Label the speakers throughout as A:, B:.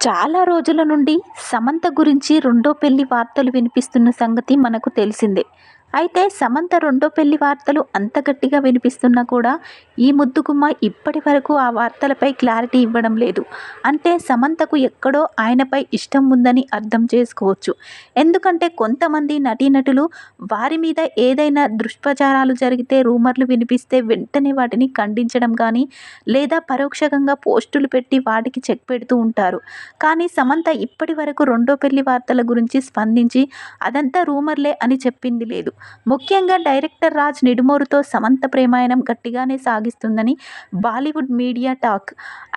A: చాలా రోజుల నుండి సమంత గురించి రెండో పెళ్ళి వార్తలు వినిపిస్తున్న సంగతి మనకు తెలిసిందే. అయితే సమంత రెండో పెళ్ళి వార్తలు అంత గట్టిగా వినిపిస్తున్నా కూడా ఈ ముద్దుగుమ్మ ఇప్పటి వరకు ఆ వార్తలపై క్లారిటీ ఇవ్వడం లేదు. అంటే సమంతకు ఎక్కడో ఆయనపై ఇష్టం ఉందని అర్థం చేసుకోవచ్చు. ఎందుకంటే కొంతమంది నటీనటులు వారి మీద ఏదైనా దుష్ప్రచారాలు జరిగితే రూమర్లు వినిపిస్తే వెంటనే వాటిని ఖండించడం కానీ లేదా పరోక్షకంగా పోస్టులు పెట్టి వాటికి చెక్ పెడుతూ ఉంటారు. కానీ సమంత ఇప్పటి వరకు రెండో పెళ్ళి వార్తల గురించి స్పందించి అదంతా రూమర్లే అని చెప్పింది లేదు. ముఖ్యంగా డైరెక్టర్ రాజ్ నిడుమోరుతో సమంత ప్రేమాయణం గట్టిగానే సాగిస్తుందని బాలీవుడ్ మీడియా టాక్.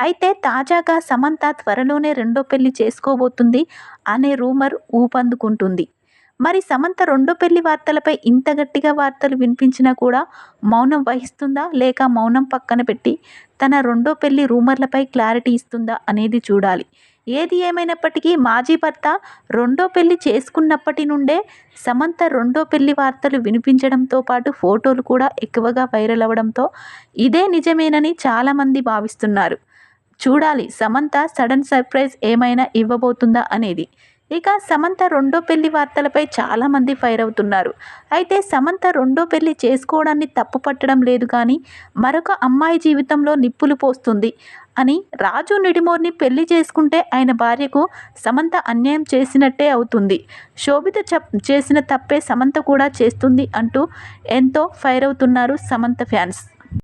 A: అయితే తాజాగా సమంత త్వరలోనే రెండో పెళ్ళి చేసుకోబోతుంది అనే రూమర్ ఊపందుకుంటుంది. మరి సమంత రెండో పెళ్ళి వార్తలపై ఇంత గట్టిగా వార్తలు వినిపించినా కూడా మౌనం వహిస్తుందా లేక మౌనం పక్కన పెట్టి తన రెండో పెళ్ళి రూమర్లపై క్లారిటీ ఇస్తుందా అనేది చూడాలి. ఏది ఏమైనప్పటికీ మాజీ భర్త రెండో పెళ్ళి చేసుకున్నప్పటి నుండే సమంత రెండో పెళ్ళి వార్తలు వినిపించడంతో పాటు ఫోటోలు కూడా ఎక్కువగా వైరల్ అవ్వడంతో ఇదే నిజమేనని చాలామంది భావిస్తున్నారు. చూడాలి సమంత సడన్ సర్ప్రైజ్ ఏమైనా ఇవ్వబోతుందా అనేది. ఇక సమంత రెండో పెళ్ళి వార్తలపై చాలామంది ఫైర్ అవుతున్నారు. అయితే సమంత రెండో పెళ్ళి చేసుకోవడాన్ని తప్పు పట్టడం లేదు కానీ మరొక అమ్మాయి జీవితంలో నిప్పులు పోస్తుంది అని రాజు నిడిమోర్ని పెళ్ళి చేసుకుంటే ఆయన భార్యకు సమంత అన్యాయం చేసినట్టే అవుతుంది. శోభిత చేసిన తప్పే సమంత కూడా చేస్తుంది అంటూ ఎంతో ఫైర్ అవుతున్నారు సమంత ఫ్యాన్స్.